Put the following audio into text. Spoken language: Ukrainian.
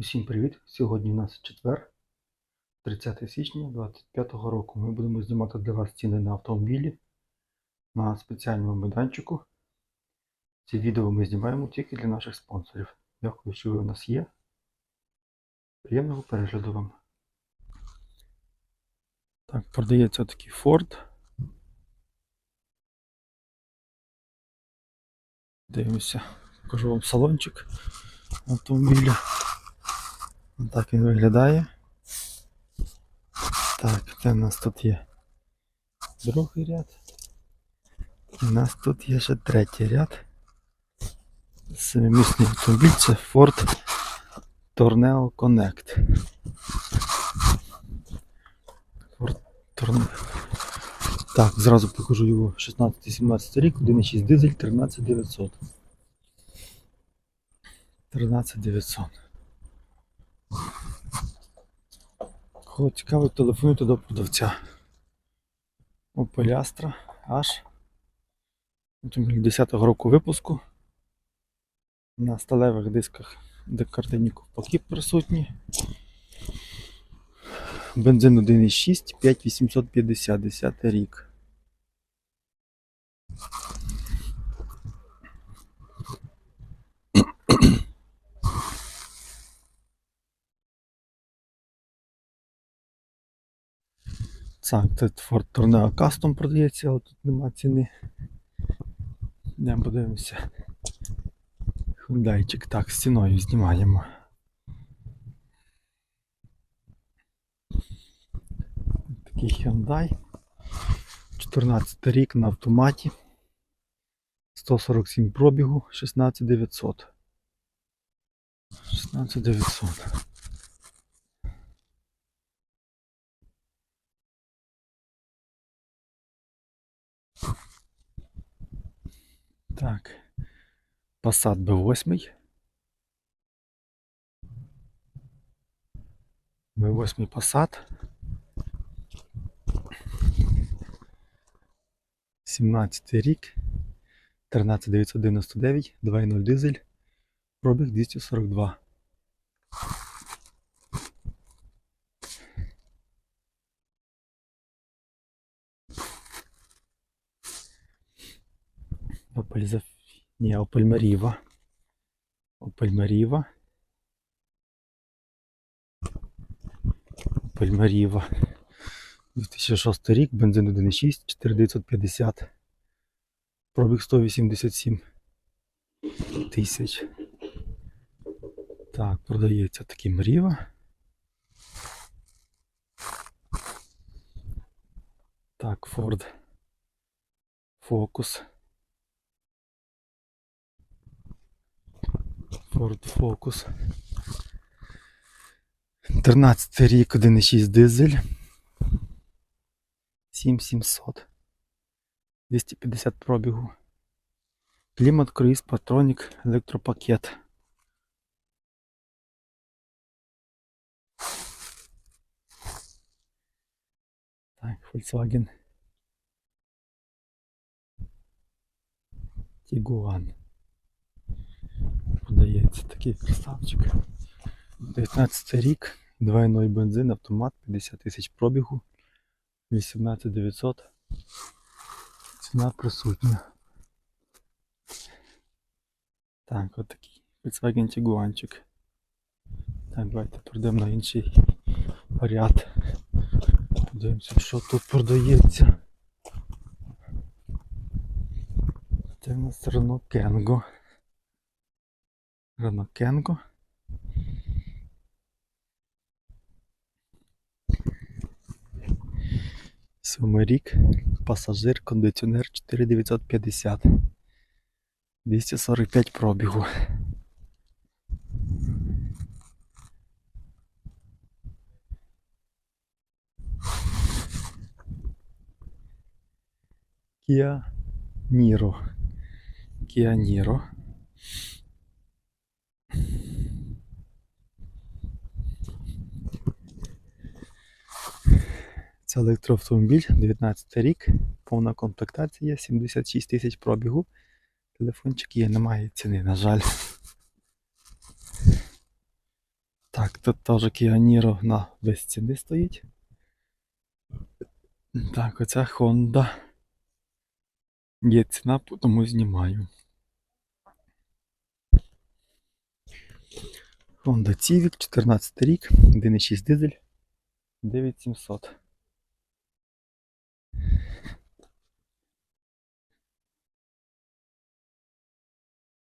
Усім привіт! Сьогодні у нас четвер, 30 січня 2025 року. Ми будемо знімати для вас ціни на автомобілі на спеціальному майданчику. Ці відео ми знімаємо тільки для наших спонсорів. Дякую, що ви у нас є. Приємного перегляду вам. Так, продається такий Ford. Дивимося, покажу вам салончик автомобіля. Так він виглядає. Так, це у нас тут є другий ряд. І у нас тут є ще третій ряд. Семимісний автомобіль це Ford Torneo Connect. Ford Torneo. Так, зразу покажу його 16-17 рік, 1.6 дизель 13900. 13900. Кого цікавить, телефонуйте до продавця. Opel Astra H. Автомобіль 10-го року випуску. На сталевих дисках декартині ковпаки присутні. Бензин 1.6, 5850, 10 рік. Так, тут Ford Tourneo Custom продається, але тут нема ціни. Йдемо подивимося. Хундайчик. Так, стіною знімаємо. Такий Hyundai. 14 рік на автоматі. 147 пробігу, 16900. 16900. Так. Passat B8. B8 Passat. 17 рік. 13999, 2.0 дизель. Пробіг 242. Zaf... Ні, Meriva. Opel Meriva. 2006 рік, бензин 1.6, 4950. Пробіг 187 тисяч. Так, продається такий Meriva. Так, Ford Focus. Ford Focus. 13 рік, 1.6 дизель. 7700. 250 пробігу. Клімат, круїз, патронік, електропакет. Так, Volkswagen. Tiguan. Продається такий красавчик. 19 рік, 2.0 бензин, автомат, 50 тисяч пробігу, 18900. Ціна присутня. Так, от такий Volkswagen Tiguanчик. Так, давайте перейдемо на інший ряд. Подивимося, що тут продається. Це в нас Renault Kengo. Kengo. Сьомий рік. Пасажир, кондиціонер 4950. 245 пробігу. Kia Niro. Kia Niro. Це електроавтомобіль, 19 рік, повна комплектація, 76 тисяч пробігу. Телефончик є, немає ціни, на жаль. Так, тут теж Kia на без ціни стоїть. Так, оця Honda. Є ціна, тому знімаю. Honda Civic, 14 рік, 1.6 дизель, 9700.